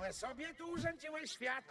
Całe sobie tu urządziłeś świat.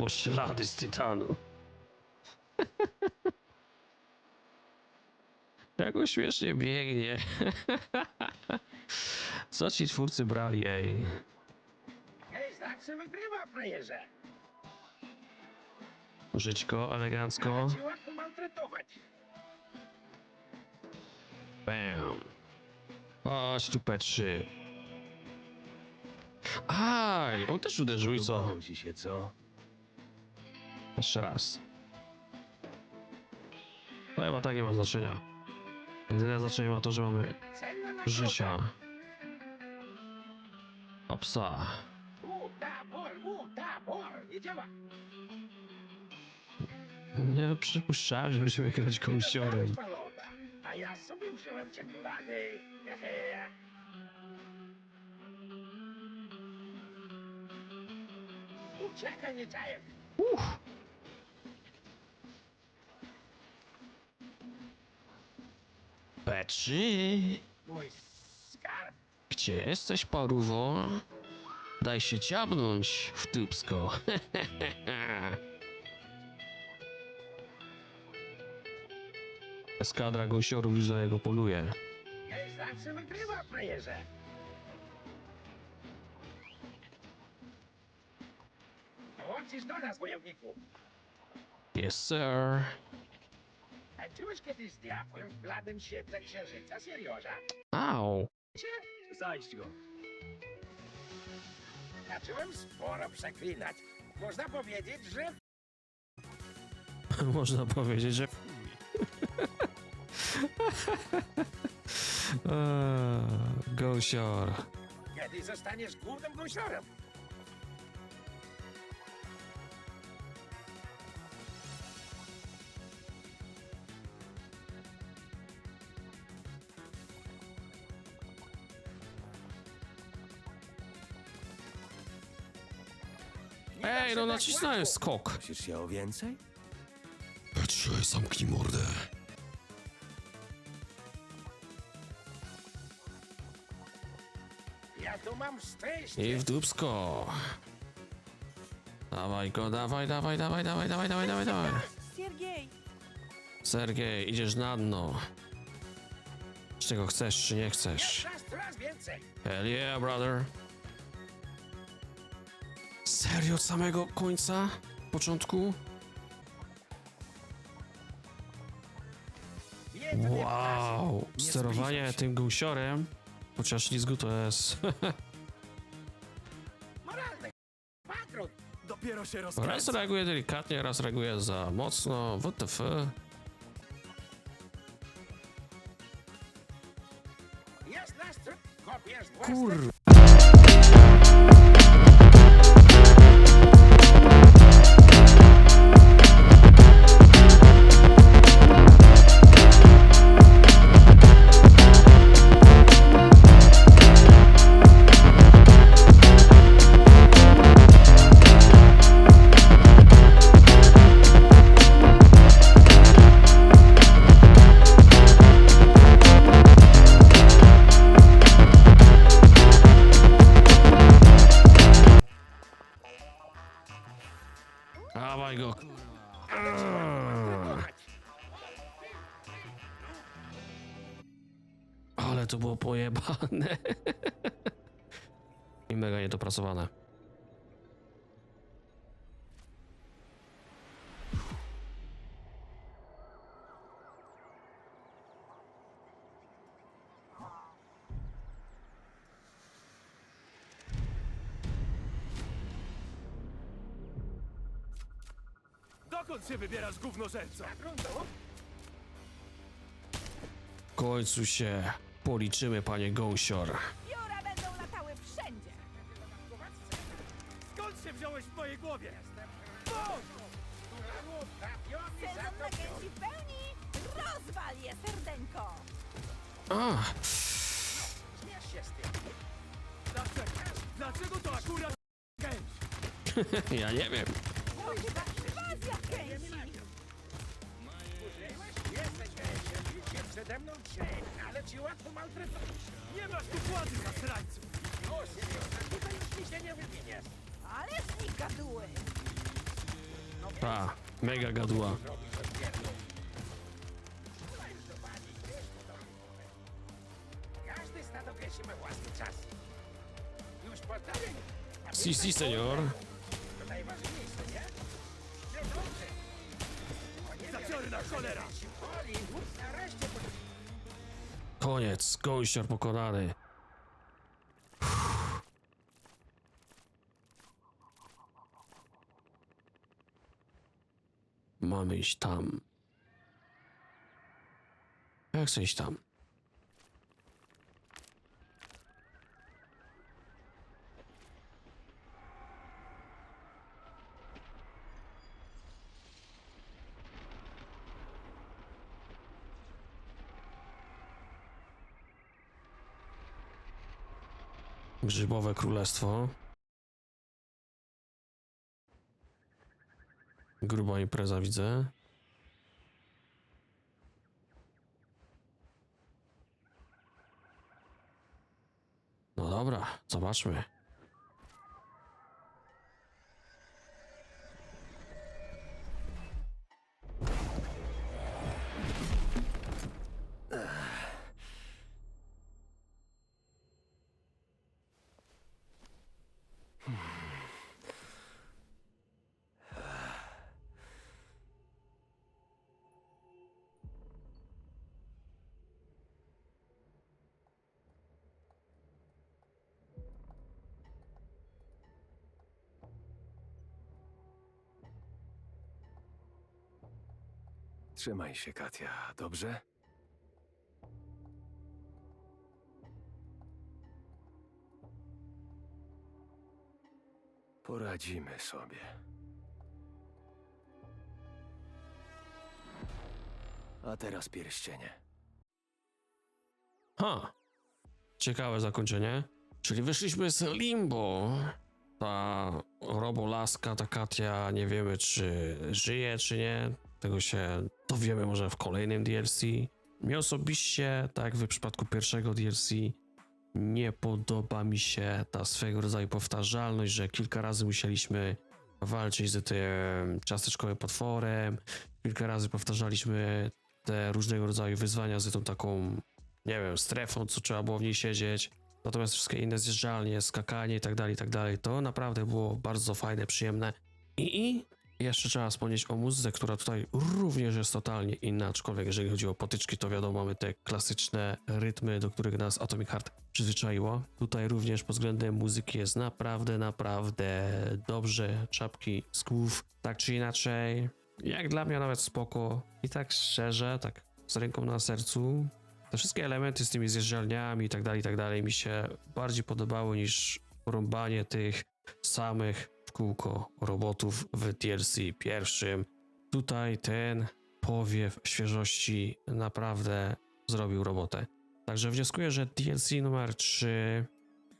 Poślady z tytanu. Jak śmiesznie biegnie. Co ci twórcy brali, ej? Hej, zawsze wygrywa, frajerze. Żyćko, elegancko. Się łatwo maltretować. Bam. Tu, P3. Aj, on też uderzył co? Podobało ci się, co? Jeszcze raz. No chyba takie ma znaczenia. Jedyne znaczenie ma to, że mamy życia. A. Nie przypuszczałem, że będziemy grać kołsiorem. A ja sobie. Uciekaj, nie. Uff. P3. Mój skarb. Gdzie jesteś, paruwo? Daj się ciabnąć w tubsko. Eskadra gąsiorów już za niego poluje. Hej, zawsze wygrywa, frajerze. Dołączysz do nas, wojowniku. Yes, sir. Tańczyłeś kiedyś z diabłem w bladym świetle księżyca, seriorza? Au. Zajdź go. Zacząłem sporo przeklinać. Można powiedzieć, że Można powiedzieć, że... Eee, Gąsior. kiedyś zostaniesz głównym gąsiorem. Ej, no nacisnąłem skok. Prosisz się o więcej? Petrze, zamknij mordę. Ja tu mam szczęście. I w dupsko. Dawaj go, dawaj, dawaj, dawaj, dawaj, dawaj, dawaj, dawaj, dawaj. Siergiej! Sergiej, idziesz na dno. Czy tego chcesz, czy nie chcesz? Raz, raz więcej. Hell yeah, brother. Serio od samego końca? Początku? Wow! Nie Sterowanie tym gąsiorem, chociaż ślizgu to jest... Dopiero się raz rozkręca. reaguje delikatnie, raz reaguje za mocno. Jest tr- kopiesz własne Kur... Dawaj go. Ale to było pojebane. I mega niedopracowane. Dokąd się wybierasz, gównożerco? W końcu się policzymy, panie Gąsior. Pióra będą latały wszędzie. Skąd się wziąłeś w mojej głowie? Sezon na gęsi w pełni. Rozwal je, serdeńko. A, Śmiesz się z tym. Dlaczego? Dlaczego to akurat gęś? ja nie wiem. Przede mną trzej, ale ci łatwo maltretować. Nie masz tu władzy, zasrańcu! O, Sirius, tutaj już mi się nie wywiniesz. Ale z nich gaduły. Ta, mega gaduła. Robisz odpierdol. Słuchaj, zdobani, wiesz, to dobry moment. Każdy stado gęsi ma własny czas. Już po tobie. A Si, si, senior. To najważniejsze, nie? Nie wiem, Zaciorna cholera! boli. Nareszcie po Koniec, Gąsior pokonany. Mamy iść tam. Ja chcę iść tam. Grzybowe królestwo. Gruba impreza widzę. No dobra, zobaczmy. Trzymaj się, Katia, dobrze? Poradzimy sobie. A teraz pierścienie. Ha! Ciekawe zakończenie. Czyli wyszliśmy z limbo. Ta robolaska, ta Katia, nie wiemy czy żyje, czy nie. Tego się dowiemy może w kolejnym DLC. Mnie osobiście, tak jak w przypadku pierwszego DLC, nie podoba mi się ta swego rodzaju powtarzalność, że kilka razy musieliśmy walczyć z tym ciasteczkowym potworem, kilka razy powtarzaliśmy te różnego rodzaju wyzwania z tą taką nie wiem, strefą, co trzeba było w niej siedzieć. Natomiast wszystkie inne zjeżdżalnie, skakanie i tak dalej, i tak dalej, to naprawdę było bardzo fajne, przyjemne. I, I jeszcze trzeba wspomnieć o muzyce, która tutaj również jest totalnie inna, aczkolwiek jeżeli chodzi o potyczki, to wiadomo, mamy te klasyczne rytmy, do których nas Atomic Heart przyzwyczaiło. Tutaj również pod względem muzyki jest naprawdę, naprawdę dobrze. Czapki z głów, tak czy inaczej, jak dla mnie nawet spoko. I tak szczerze, tak z ręką na sercu, te wszystkie elementy z tymi zjeżdżalniami i tak dalej, i tak dalej mi się bardziej podobały niż rąbanie tych samych kółko robotów w DLC pierwszym. Tutaj ten powiew świeżości naprawdę zrobił robotę. Także wnioskuję, że DLC numer 3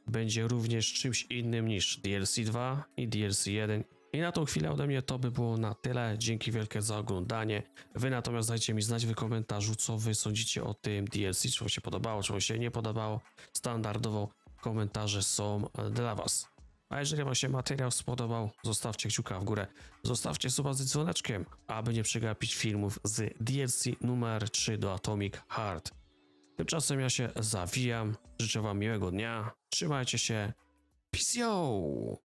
będzie również czymś innym niż DLC 2 i DLC 1. I na tą chwilę ode mnie to by było na tyle. Dzięki wielkie za oglądanie. Wy natomiast dajcie mi znać w komentarzu, co wy sądzicie o tym DLC, czy wam się podobało, czy wam się nie podobało. Standardowo komentarze są dla was. A jeżeli wam się materiał spodobał, zostawcie kciuka w górę. Zostawcie suba z dzwoneczkiem, aby nie przegapić filmów z DLC numer 3 do Atomic Heart. Tymczasem ja się zawijam. Życzę wam miłego dnia. Trzymajcie się. Peace yo!